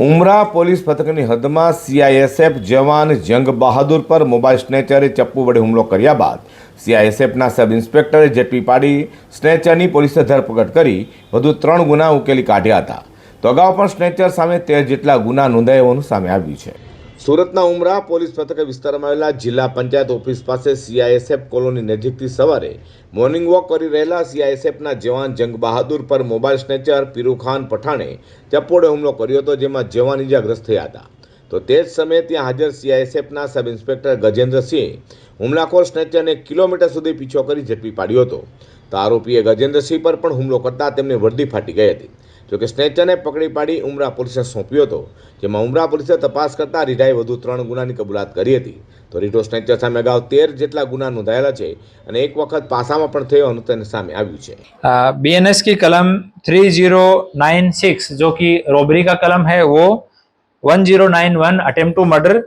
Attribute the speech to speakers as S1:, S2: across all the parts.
S1: ઉમરા police પથકની હદમાં CISF જવાન જંગ બહાદુર પર mobile સ્નેચરે ચપ્પુ વડે હુમલો કર્યા બાદ સીઆઈએસએફના સબ ઇન્સ્પેક્ટરે ઝડપી પાડી સ્નેચરની પોલીસે ધરપકડ કરી વધુ ત્રણ ગુના ઉકેલી કાઢ્યા હતા. તો અગાઉ પણ સ્નેચર સામે તેર જેટલા ગુના નોંધાયા હોવાનું સામે આવ્યું છે. સુરતના ઉમરા પોલીસ મથક વિસ્તારમાં આવેલા જિલ્લા પંચાયત ઓફિસ પાસે સીઆઈએસએફ કોલોની નજીકથી સવારે મોર્નિંગ વોક કરી રહેલા સીઆઈએસએફના જવાન જંગ બહાદુર પર મોબાઈલ સ્નેચર પીરુખાન પઠાણે ચપ્પોડે હુમલો કર્યો હતો, જેમાં જવાન ઇજાગ્રસ્ત થયા હતા. તો તે જ સમયે ત્યાં હાજર સીઆઈએસએફના સબ ઇન્સ્પેક્ટર ગજેન્દ્રસિંહ હુમલાખોર સ્નેચરને કિલોમીટર સુધી પીછો કરી ઝડપી પાડ્યો હતો. તો આરોપીએ ગજેન્દ્રસિંહ પર પણ હુમલો કરતા તેમને વર્દી ફાટી ગઈ હતી. જોકે સ્નેચરને પકડી પાડી ઉમરા પોલીસને સોંપ્યો હતો જેમાં ઉમરા પોલીસે તપાસ કરતા રીઢાએ વધુ ત્રણ ગુનાની કબૂલાત કરી હતી તો રીઢો સ્નેચર સામે અગાઉ તેર જેટલા ગુના નોંધાયેલા છે અને એક વખત પાસામાં પણ થયો હોવાનું તેને સામે આવ્યું છે
S2: बी एन एस की कलम 3096 जो कि रॉबरी का कलम है वो 1091 अटेम्प्ट टू मर्डर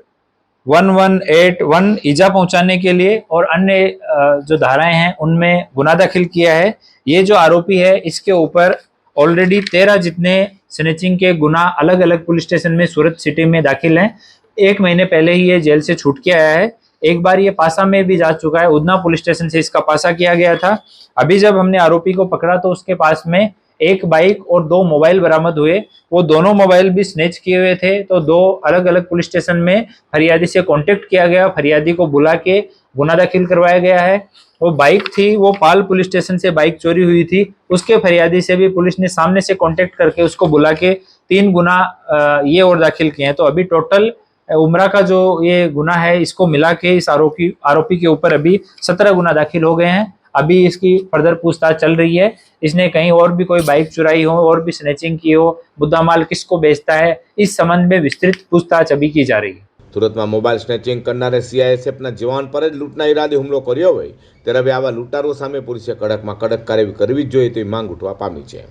S2: 1181 ईजा पहुंचाने के लिए और अन्य अ, जो धाराएं हैं उनमें गुना दाखिल किया है ये जो आरोपी है इसके ऊपर ऑलरेडी तेरह जितने स्नेचिंग के गुना अलग अलग पुलिस स्टेशन में, सूरत सिटी में दाखिल हैं। एक महीने पहले ही ये जेल से छूट के आया है। एक बार ये पासा में भी जा चुका है। उधना पुलिस स्टेशन से इसका पासा किया गया था। अभी जब हमने आरोपी को पकड़ा तो उसके पास में एक बाइक और दो मोबाइल बरामद हुए। वो दोनों मोबाइल भी स्नेच किए हुए थे तो दो अलग अलग पुलिस स्टेशन में फरियादी से कांटेक्ट किया गया। फरियादी को बुला के गुना दाखिल करवाया गया है। वो बाइक थी, वो पाल पुलिस स्टेशन से बाइक चोरी हुई थी। उसके फरियादी से भी पुलिस ने सामने से कॉन्टेक्ट करके उसको बुला के तीन गुना ये और दाखिल किए हैं। तो अभी टोटल उमरा का जो ये गुना है, इसको मिला के इस आरोपी आरोपी के ऊपर अभी सत्रह गुना दाखिल हो गए हैं। अभी इसकी फर्दर पूछताछ चल रही है इसने कहीं और भी कोई बाइक चुराई हो और भी स्नेचिंग की हो मुद्दा माल किसको बेचता है इस संबंध में विस्तृत पूछताछ अभी की जा रही है
S1: સુરતમાં મોબાઈલ સ્નેચિંગ કરનારે સીઆઈએસએફના જવાન પર જ લૂંટના ઈરાદે હુમલો કર્યો હોય ત્યારે હવે આવા લૂંટારો સામે પોલીસે કડકમાં કડક કાર્યવાહી કરવી જ જોઈએ તેવી માંગ ઉઠવા પામી છે